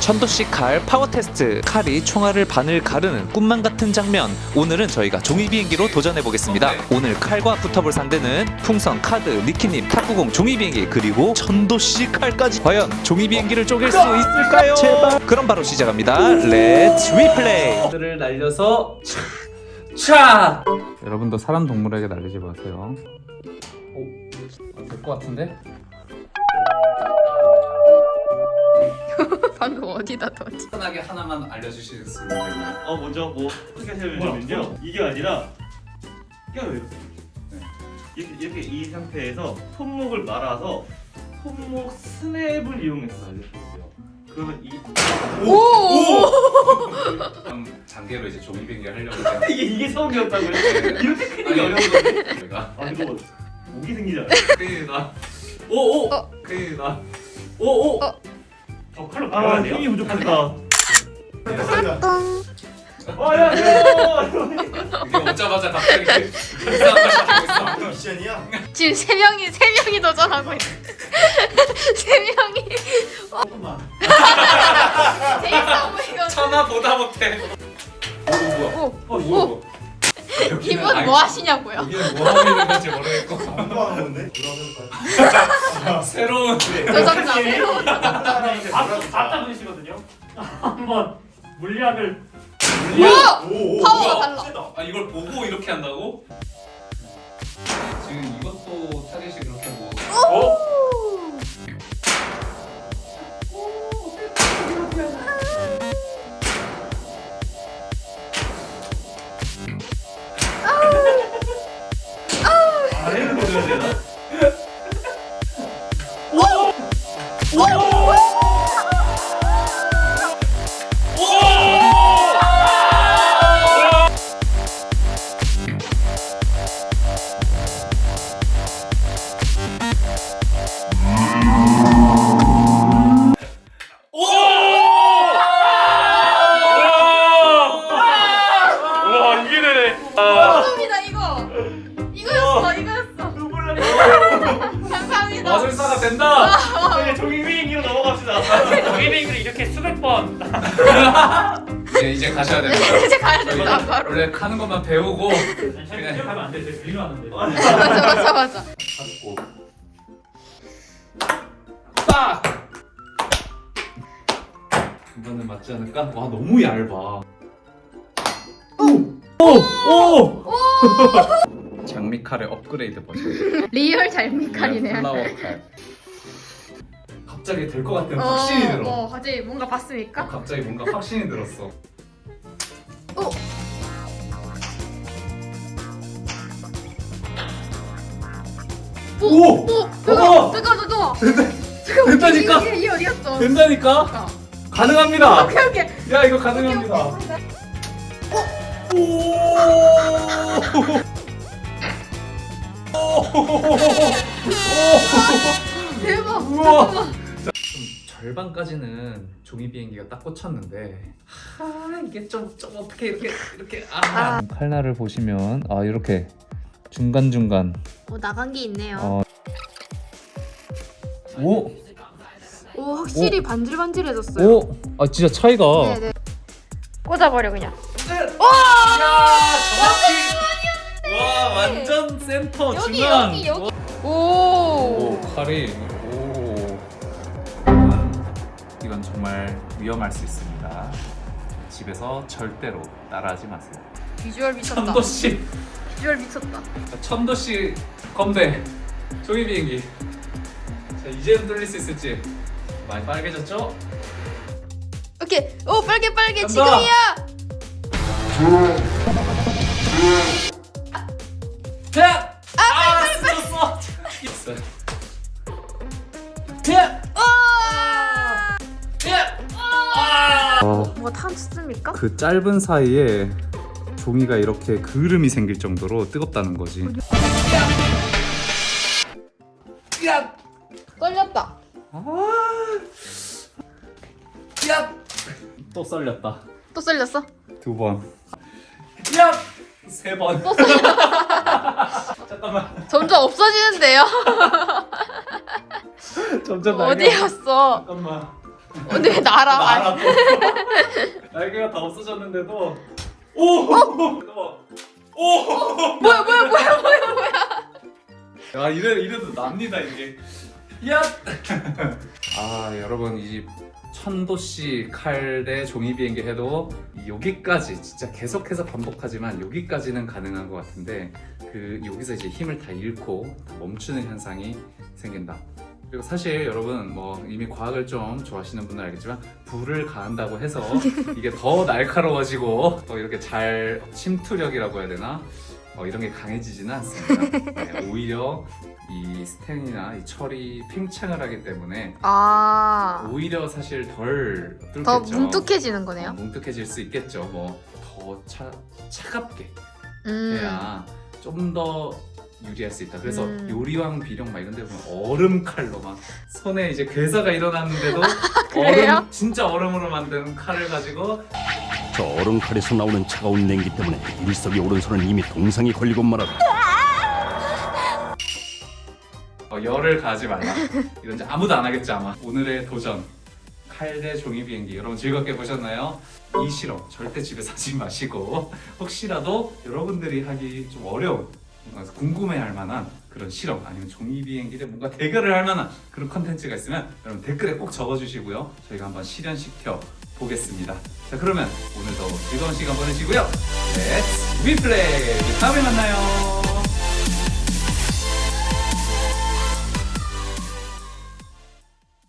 천도씨 칼 파워 테스트. 칼이 총알을 반을 가르는 꿈만 같은 장면. 오늘은 저희가 종이 비행기로 도전해 보겠습니다. 오늘 칼과 붙어볼 상대는 풍선 카드 니키님 탁구공 종이 비행기 그리고 천도씨 칼까지. 과연 종이 비행기를 쪼갤 수 있을까요? 제발. 그럼 바로 시작합니다. 렛츠 리플레이 를 날려서 차 여러분도 사람 동물에게 날리지 마세요. 될 것 같은데? 방금 어디다 뒀지? 편하게 하나만 알려주실 수 있나요? 어 먼저 뭐 어떻게 하냐면요. 이게 아니라 껴요 이렇게. 네. 이렇게, 이렇게 이 상태에서 손목을 말아서 손목 스냅을 이용해서 날려주세요. 그러면 이 그럼 장기로 이제 종이 비행기 하려고 이게 이게 성이었다고요? 이렇게 크는 게 어려운 어려운 저희가 아 이거 목이 생기잖아요. 큰일 나 오오 어. 큰일 나 오오! 어. 저 칼로 아 힘이 부족하다 똥. 아야 이게 오자마자 갑자기 이상한 걸 미션이야? 지금 세 명이 세 명이 도전하고 있어. 세 명이 조금만. 천하 보다 못해 오 뭐야 오, 어 이거 이분 뭐 하시냐고요? 여기는 뭐 하고 있는 건지 모르겠고 하는데? 돌아서 새로운 도전자 새로운 밥다 분이시거든요 한번 물리학을 오! 오, 오, 파워가 뭐야? 달라. 세다. 아 이걸 보고 이렇게 한다고? 지금 이것도 타겟이 그렇게 뭐 어? 아래를 보여야 되나? 이제 이제 가셔야 됩니다. 이제 가야 된다 바로. 원래 하는 것만 배우고 그냥 기억하면 안돼. 제가 빌려 하는데. 맞아 맞아 맞아. 하고 딱! 이번엔 맞지 않을까? 와 너무 얇아. 오 오 오! 장미칼의 업그레이드 버전. 리얼 잘미칼이네. 플라워 칼 갑자기 될 것 같은 어, 확신이 들어 어, 갑자기 뭔가 봤습니까? 갑자기 뭔가 확신이 들었어 오. 오! 오, 뜨거, 뜨거, 뜨거. 된다니까? 이게, 이게 어디였어? 된다니까? 어. 가능합니다 오케이 오케이. 야 이거 가능합니다 오케이. 대박. 우와. 잠깐만. 절반까지는 종이 비행기가 딱 꽂혔는데 아 이게 좀, 좀 어떻게 이렇게 이렇게 아. 아. 칼날을 보시면 아 이렇게 중간 중간 오 나간 게 있네요. 어. 오! 오 확실히 반질반질해졌어요. 오! 아 진짜 차이가 네네. 꽂아버려 그냥. 야 정확히 와 완전 센터 여기 중앙 여기 여기. 오. 오 칼이 이건, 정말 위험할 수 있습니다 집에서 절대로 따라하지 마세요 비주얼 미쳤다. 천도 씨 비주얼 미쳤다. 천도 씨 건배 종이 비행기 자 이제는 뚫릴 수 있을지 많이 빨개졌죠? 오케이. 오 빨개 빨개 간다. 지금이야. 자! 타졌습니까? 그 짧은 사이에 종이가 이렇게 그름이 생길 정도로 뜨겁다는 거지. 야! 떨렸다. 야! 또 썰렸다. 또 썰렸어? 두 번. 야! 세 번. 또 썰렸. 잠깐만. 점점 없어지는데요. 점점 어디였어? 잠깐만. 근데 왜 날아? 날아 또. 날개가 다 없어졌는데도 오! 어? 오! 뭐야 뭐야 뭐야 뭐야 뭐야? 야 이래 이래도 납니다 이게. 야! 아 여러분 이 천도씨 칼대 종이 비행기 해도 여기까지 진짜 계속해서 반복하지만 여기까지는 가능한 것 같은데 그 여기서 이제 힘을 다 잃고 다 멈추는 현상이 생긴다. 그리고 사실 여러분 뭐 이미 과학을 좀 좋아하시는 분들 알겠지만 불을 가한다고 해서 이게 더 날카로워지고 또 이렇게 잘 침투력이라고 해야 되나 어, 이런 게 강해지지는 않습니다. 네, 오히려 이 스텐이나 이 철이 팽창을 하기 때문에 아. 오히려 사실 덜 뚫겠죠. 더 뭉툭해지는 어, 거네요. 뭉툭해질 수 있겠죠. 뭐 더 차갑게 음. 해야 좀 더 유리할 수 있다. 그래서 음. 요리왕 비룡 막 이런 데 보면 얼음 칼로 막 손에 이제 괴사가 일어났는데도 그래요? 얼음 진짜 얼음으로 만든 칼을 가지고 저 얼음 칼에서 나오는 차가운 냉기 때문에 일석이 오른손은 이미 동상이 걸리고 말았다. 어, 열을 가지 말라. 이런 지 아무도 안 하겠죠 아마. 오늘의 도전 칼 대 종이 비행기 여러분 즐겁게 보셨나요? 이 실험 절대 집에서 하지 마시고 혹시라도 여러분들이 하기 좀 어려운 뭔가 궁금해할 만한 그런 실험 아니면 종이 비행기를 뭔가 대결을 할 만한 그런 컨텐츠가 있으면 여러분 댓글에 꼭 적어주시고요. 저희가 한번 실현시켜 보겠습니다. 자 그러면 오늘도 즐거운 시간 보내시고요. 렛츠 위플레이 다음에 만나요